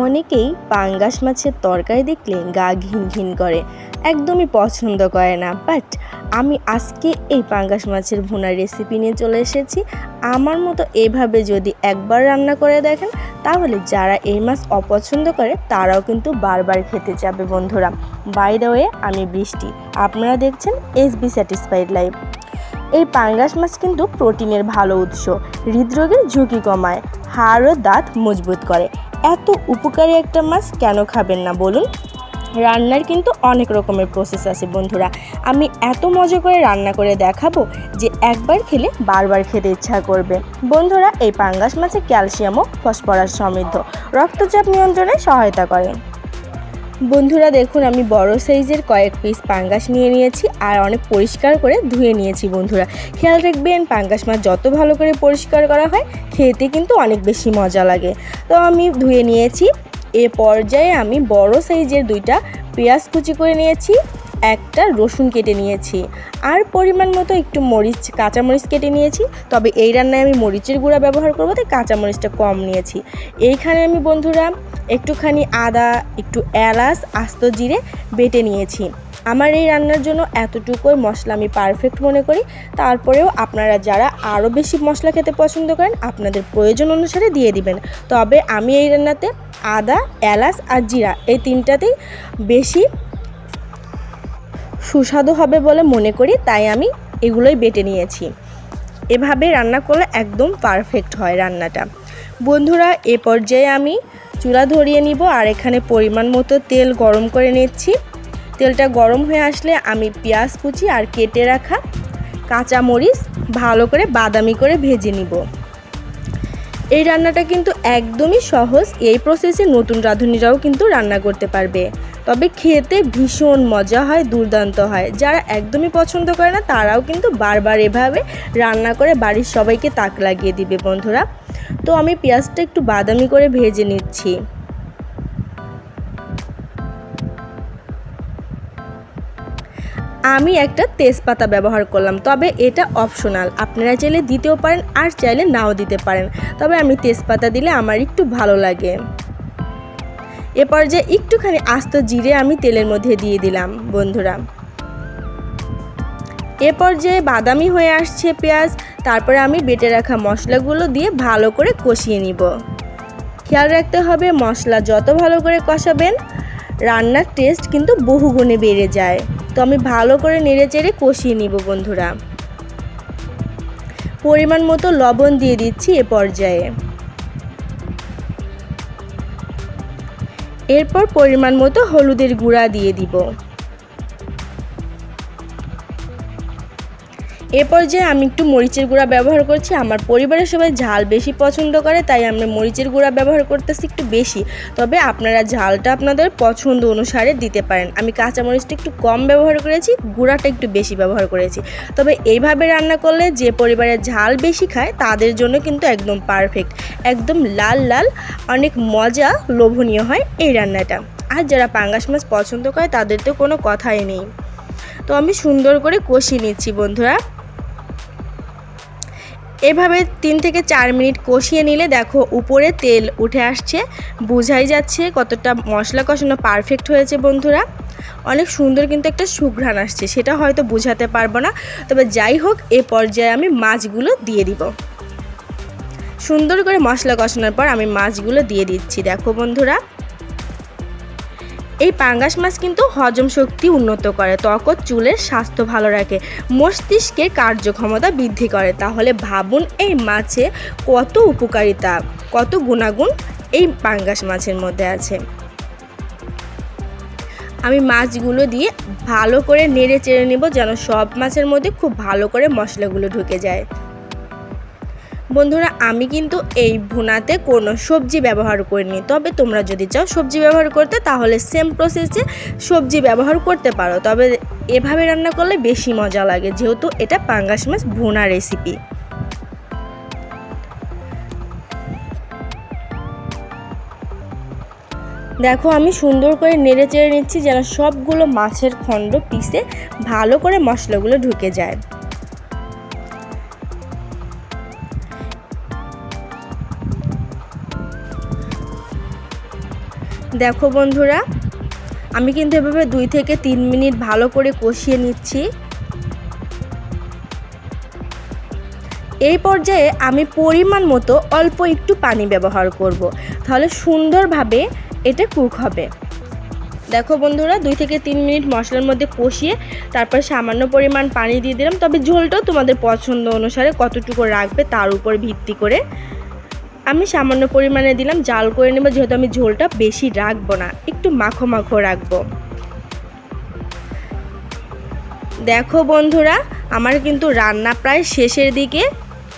অনেকেই পাঙ্গাস মাছের তরকারি দেখলে গা ঘিন ঘিন করে, একদমই পছন্দ করে না। বাট আমি আজকে এই পাঙ্গাস মাছের ভুনার রেসিপি নিয়ে চলে এসেছি। আমার মতো এইভাবে যদি একবার রান্না করে দেখেন, তাহলে যারা এই মাছ অপছন্দ করে, তারাও কিন্তু বারবার খেতে যাবে বন্ধুরা। বাই দ্য ওয়ে আমি বৃষ্টি। আপনারা দেখছেন এস বি স্যাটিসফাইড লাইফ এই পাঙ্গাস মাছ কিন্তু প্রোটিনের ভালো উৎস, হৃদরোগের ঝুঁকি কমায়, হাড় ও দাঁত মজবুত করে। এত উপকারী একটা মাছ কেন খাবেন না বলুন? রান্নার কিন্তু অনেক রকমের প্রসেস আছে বন্ধুরা। আমি এত মজা করে রান্না করে দেখাবো যে একবার খেলে বারবার খেতে ইচ্ছা করবে। বন্ধুরা, এই পাঙ্গাস মাছে ক্যালসিয়াম ও ফসফরাস সমৃদ্ধ। রক্তচাপ নিয়ন্ত্রণে সহায়তা করে। বন্ধুরা দেখুন, আমি বড় সাইজের কয়েক পিস পাঙ্গাস নিয়ে নিয়েছি আর অনেক পরিষ্কার করে ধুয়ে নিয়েছি বন্ধুরা। খেয়াল রাখবেন, পাঙ্গাস মাছ যত ভালো করে পরিষ্কার করা হয়, খেতে কিন্তু অনেক বেশি মজা লাগে। তো আমি ধুয়ে নিয়েছি। এ পর্যায়ে আমি বড় সাইজের দুইটা পেঁয়াজ কুচি করে নিয়েছি। একটা রসুন কেটে নিয়েছি। আর পরিমাণ মতো একটু মরিচ কাঁচামরিচ কেটে নিয়েছি। তবে এই রান্নায় আমি মরিচের গুঁড়া ব্যবহার করব, তাই কাঁচামরিচটা কম নিয়েছি। এইখানে আমি বন্ধুরা একটুখানি আদা, একটু এলাচ, আস্ত জিরে বেটে নিয়েছি। আমার এই রান্নার জন্য এতটুকুই মশলা আমি পারফেক্ট মনে করি। তারপরেও আপনারা যারা আরও বেশি মশলা খেতে পছন্দ করেন, আপনাদের প্রয়োজন অনুসারে দিয়ে দিবেন। তবে আমি এই রান্নাতে আদা, এলাচ আর জিরা এই তিনটাতেই বেশি সুস্বাদু হবে বলে মনে করি, তাই আমি এগুলোই বেটে নিয়েছি। এভাবে রান্না করলে একদম পারফেক্ট হয় রান্নাটা। বন্ধুরা, এ পর্যায়ে আমি চুলা ধরিয়ে নিব আর এখানে পরিমাণ মতো তেল গরম করে নিচ্ছি। তেলটা গরম হয়ে আসলে আমি পেঁয়াজ কুচি আর কেটে রাখা কাঁচামরিচ ভালো করে বাদামি করে ভেজে নিব। এই রান্নাটা কিন্তু একদমই সহজ, এই প্রসেসে নতুন রাঁধুনিরাও কিন্তু রান্না করতে পারবে। তবে খেতে ভীষণ মজা হয়, দুর্দান্ত হয়। যারা একদমই পছন্দ করে না, তারাও কিন্তু বারবার এভাবে রান্না করে বাড়ির সবাইকে তাক লাগিয়ে দিবে, বন্ধুরা। তো আমি পেঁয়াজটা একটু বাদামি করে ভেজে নিচ্ছি। আমি একটা তেজপাতা ব্যবহার করলাম, তবে এটা অপশনাল। আপনারা চাইলে দিতেও পারেন, আর চাইলে নাও দিতে পারেন। তবে আমি তেজপাতা দিলে আমার একটু ভালো লাগে। এ পর্যায়ে একটুখানি আস্ত জিরে আমি তেলের মধ্যে দিয়ে দিলাম, বন্ধুরা। এ পর্যায়ে বাদামি হয়ে আসছে পেঁয়াজ, তারপরে আমি বেটে রাখা মশলাগুলো দিয়ে ভালো করে কষিয়ে নিব। খেয়াল রাখতে হবে, মশলা যত ভালো করে কষাবেন, রান্নার টেস্ট কিন্তু বহুগুণে বেড়ে যায়। তো আমি ভালো করে নেড়ে চেড়ে কষিয়ে নিব, বন্ধুরা। পরিমাণ মতো লবণ দিয়ে দিচ্ছি এ পর্যায়ে। এরপর পরিমাণ মতো হলুদের গুঁড়া দিয়ে দিব। এ পর্যায়ে আমি একটু মরিচের গুঁড়া ব্যবহার করছি। আমার পরিবারের সবাই ঝাল বেশি পছন্দ করে, তাই আমরা মরিচের গুঁড়া ব্যবহার করতেছি একটু বেশি। তবে আপনারা ঝালটা আপনাদের পছন্দ অনুসারে দিতে পারেন। আমি কাঁচা মরিচটা একটু কম ব্যবহার করেছি, গুঁড়াটা একটু বেশি ব্যবহার করেছি। তবে এইভাবে রান্না করলে যে পরিবারের ঝাল বেশি খায়, তাদের জন্য কিন্তু একদম পারফেক্ট একদম লাল লাল, অনেক মজা, লোভনীয় হয় এই রান্নাটা। আর যারা পাঙ্গাস মাছ পছন্দ করে, তাদের তো কোনো কথাই নেই। তো আমি সুন্দর করে কষিয়ে নিচ্ছি বন্ধুরা। এভাবে তিন থেকে চার মিনিট কষিয়ে নিলে দেখো উপরে তেল উঠে আসছে। বোঝাই যাচ্ছে কতটা মশলা কষানো পারফেক্ট হয়েছে বন্ধুরা। অনেক সুন্দর কিন্তু একটা সুঘ্রাণ আসছে, সেটা হয়তো বোঝাতে পারব না। তবে যাই হোক, এ পর্যায়ে আমি মাছগুলো দিয়ে দিব। সুন্দর করে মশলা কষানোর পর আমি মাছগুলো দিয়ে দিচ্ছি, দেখো বন্ধুরা। এই পাঙ্গাস মাছ কিন্তু হজম শক্তি উন্নত করে ত্বক চুলের স্বাস্থ্য ভালো রাখে, মস্তিষ্কের কার্যক্ষমতা বৃদ্ধি করে। তাহলে ভাবুন এই মাছে কত উপকারিতা, কত গুণাগুণ এই পাঙ্গাস মাছের মধ্যে আছে। আমি মাছগুলো দিয়ে ভালো করে নেড়ে চেড়ে নেব যেন সব মাছের মধ্যে খুব ভালো করে মশলাগুলো ঢুকে যায়। বন্ধুরা, আমি কিন্তু এই ভুনাতে কোনো সবজি ব্যবহার করিনি। তবে তোমরা যদি চাও সবজি ব্যবহার করতে, তাহলে সেম প্রসেসে সবজি ব্যবহার করতে পারো। তবে এভাবে রান্না করলে বেশি মজা লাগে, যেহেতু এটা পাঙ্গাস মাছ ভুনা রেসিপি দেখো, আমি সুন্দর করে নেড়ে চেড়ে নিচ্ছি যেন সবগুলো মাছের খণ্ড পিসে ভালো করে মশলাগুলো ঢুকে যায়। দেখো বন্ধুরা, আমি কিন্তু এভাবে দুই থেকে তিন মিনিট ভালো করে কষিয়ে নিচ্ছি এই পর্যায়ে আমি পরিমাণ মতো অল্প একটু পানি ব্যবহার করব। তাহলে সুন্দরভাবে এটা কুক হবে দেখো বন্ধুরা, দুই থেকে তিন মিনিট মশলার মধ্যে কষিয়ে তারপর সামান্য পরিমাণ পানি দিয়ে দিলাম তবে ঝোলটাও তোমাদের পছন্দ অনুসারে কতটুকু রাখবে তার উপর ভিত্তি করে আমি সামান্য পরিমাণে দিলাম, জাল করে নেব, যেহেতু আমি ঝোলটা বেশি রাখব না। একটু মাখো মাখো রাখব। দেখো বন্ধুরা, আমার কিন্তু রান্না প্রায় শেষের দিকে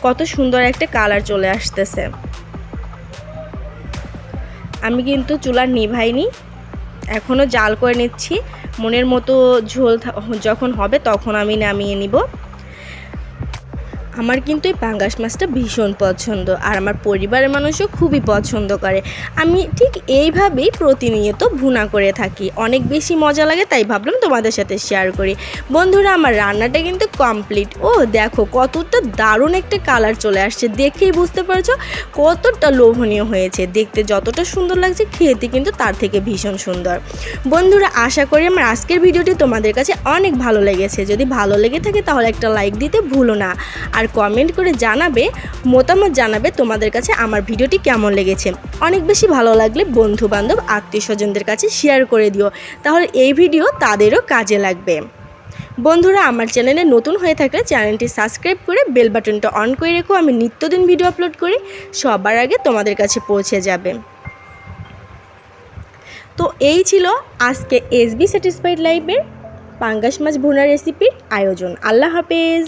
কত সুন্দর একটা কালার চলে আসতেছে। আমি কিন্তু চুলা নিভাইনি এখনও জাল করে নিচ্ছি। মনের মতো ঝোল যখন হবে তখন আমি নামিয়ে নিব। আমার কিন্তু এই পাঙ্গাস মাছটা ভীষণ পছন্দ আর আমার পরিবারের মানুষও খুবই পছন্দ করে। আমি ঠিক এইভাবেই প্রতিনিয়ত ভুনা করে থাকি। অনেক বেশি মজা লাগে, তাই ভাবলাম তোমাদের সাথে শেয়ার করি। বন্ধুরা, আমার রান্নাটা কিন্তু কমপ্লিট ও, দেখো, কতটা দারুণ একটা কালার চলে আসছে। দেখেই বুঝতে পারছ কতটা লোভনীয় হয়েছে। দেখতে যতটা সুন্দর লাগছে, খেতে কিন্তু তার থেকে ভীষণ সুন্দর। বন্ধুরা, আশা করি আমার আজকের ভিডিওটি তোমাদের কাছে অনেক ভালো লেগেছে। যদি ভালো লেগে থাকে, তাহলে একটা লাইক দিতে ভুলো না। আর কমেন্ট করে জানাবে, মতামত জানাবে তোমাদের কাছে আমার ভিডিওটি কেমন লেগেছে। অনেক বেশি ভালো লাগলে বন্ধু বান্ধব আত্মীয় স্বজনদের কাছে শেয়ার করে দিও, তাহলে এই ভিডিও তাদেরও কাজে লাগবে। বন্ধুরা, আমার চ্যানেলে নতুন হয়ে থাকলে চ্যানেলটি সাবস্ক্রাইব করে বেল বাটনটা অন করে রেখো, আমি নিত্যদিন ভিডিও আপলোড করি, সবার আগে তোমাদের কাছে পৌঁছে যাবে। তো এই ছিল আজকে এসবি স্যাটিসফাইড লাইফের পাঙ্গাস মাছ ভুনা রেসিপির আয়োজন। আল্লাহ হাফেজ।